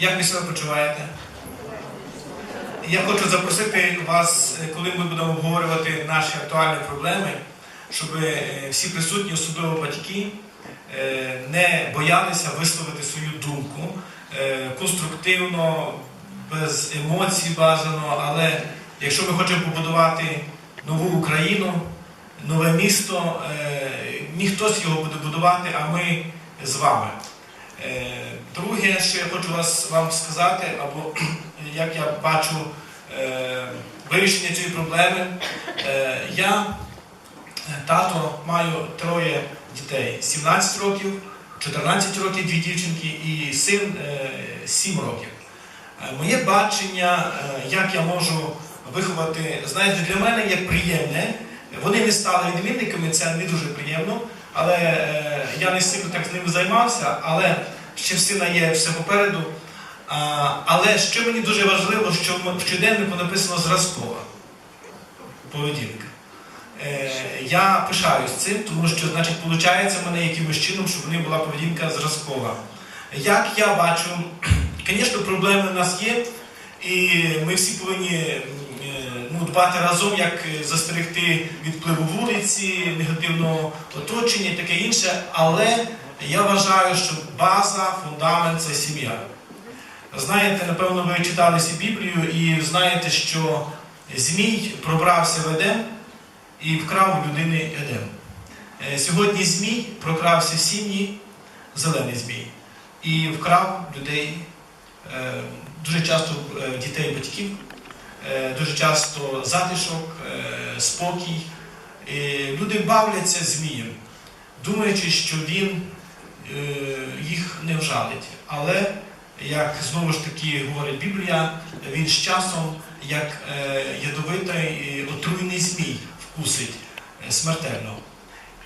Як ви себе почуваєте? Я хочу запросити вас, е, коли ми будемо обговорювати наші актуальні проблеми, щоб е, всі присутні, особливо батьки, е, не боялися висловити свою думку конструктивно, без емоцій бажано, але якщо ми хочемо побудувати нову Україну, нове місто, не хтось його буде будувати, а ми з вами. Е, Друге, що я хочу вас, вам сказати, або як я бачу е, вирішення цієї проблеми, е, я тато маю троє дітей: 17 років, 14 років, дві дівчинки і син е, 7 років. Моє бачення, як я можу виховати, знаєте, для мене є приємне. Вони не стали відмінниками, це не дуже приємно, але е, я не сильно так з ними займався, але ще в сина є все попереду. Але що мені дуже важливо, що в щоденнику написано зразкова поведінка. Е, я пишаюсь цим, тому що, значить, виходить в мене якимось чином, щоб в них була поведінка зразкова. Як я бачу, звісно, проблеми в нас є, і ми всі повинні дбати разом, як застерегти від впливу вулиці, негативного оточення і таке інше. Але я вважаю, що база, фундамент це сім'я. Знаєте, напевно, ви читалися Біблію і знаєте, що Змій пробрався в Едем і вкрав у людини Едем. Е, Сьогодні Змій прокрався в сім'ї, зелений Змій, і вкрав людей, е, дуже часто е, дітей батьків, е, дуже часто затишок, е, спокій. І люди бавляться Змієм, думаючи, що він е, їх не вжалить. Але, як знову ж таки говорить Біблія, він з часом, як е, ядовитий отруйний змій, вкусить е, смертельно.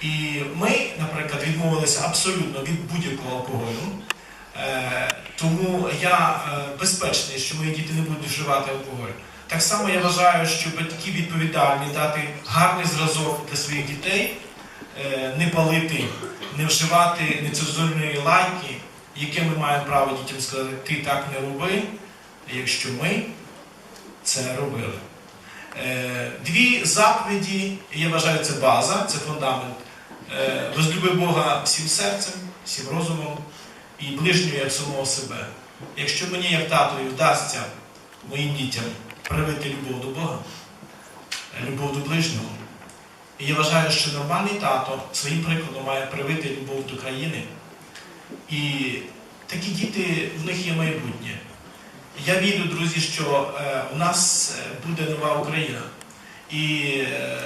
І ми, наприклад, відмовилися абсолютно від будь-якого алкоголю. Е, тому я е, безпечний, що мої діти не будуть вживати алкоголь. Так само я вважаю, що батьки відповідальні дати гарний зразок для своїх дітей, е, не палити, не вживати нецензурної лайки, яке ми маємо право дітям сказати, ти так не роби, якщо ми це робили. Е, Дві заповіді, я вважаю, це база, це фундамент. Е, Возлюби Бога всім серцем, всім розумом і ближнього як самого себе. Якщо мені, як татові, вдасться моїм дітям привити любов до Бога, любов до ближнього, і я вважаю, що нормальний тато своїм прикладом має привити любов до країни. І такі діти, в них є майбутнє. Я вірю, друзі, що е, у нас е, буде нова Україна. І е,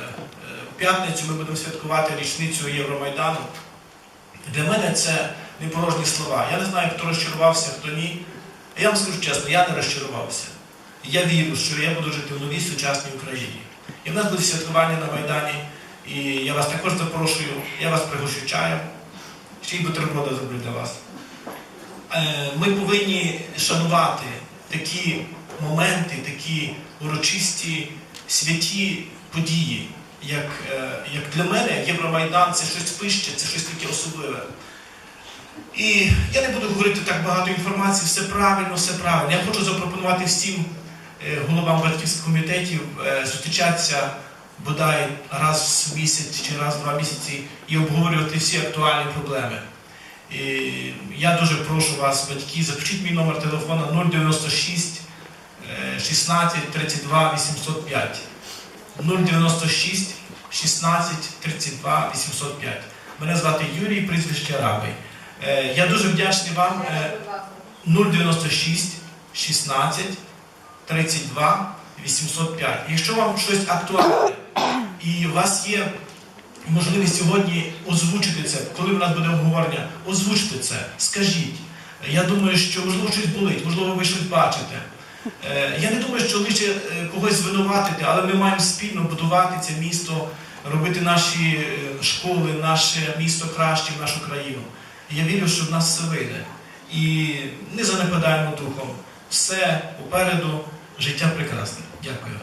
в п'ятницю ми будемо святкувати річницю Євромайдану. Для мене це не порожні слова. Я не знаю, хто розчарувався, хто ні. Я вам скажу чесно, я не розчарувався. Я вірю, що я буду жити в новій сучасній Україні. І в нас буде святкування на Майдані. І я вас також запрошую, я вас пригощу чаєм. Ще й бутерброди зроблю для вас. Е, Ми повинні шанувати такі моменти, такі урочисті святі події. Як, е, як для мене Євромайдан це щось вище, це щось таке особливе. І я не буду говорити так багато інформації, все правильно, все правильно. Я хочу запропонувати всім головам батьківських комітетів е, зустрічатися бодай раз в місяць чи раз в два місяці і обговорювати всі актуальні проблеми. І я дуже прошу вас, батьки, запишіть мій номер телефона 096 е, 16 32 805. 096 16 32 805. Мене звати Юрій, прізвище Рабий. Е, Я дуже вдячний вам. Е, 096 16 32 805. Якщо вам щось актуальне і у вас є можливість сьогодні озвучити це, коли в нас буде обговорення, озвучте це, скажіть. Я думаю, що можливо щось болить, можливо, ви щось бачите. Е, Я не думаю, що лише е, когось звинуватити, але ми маємо спільно будувати це місто, робити наші е, школи, наше місто кращим, нашу країну. Я вірю, що в нас все вийде. І не занепадаємо духом. Все попереду, життя прекрасне. Дякую.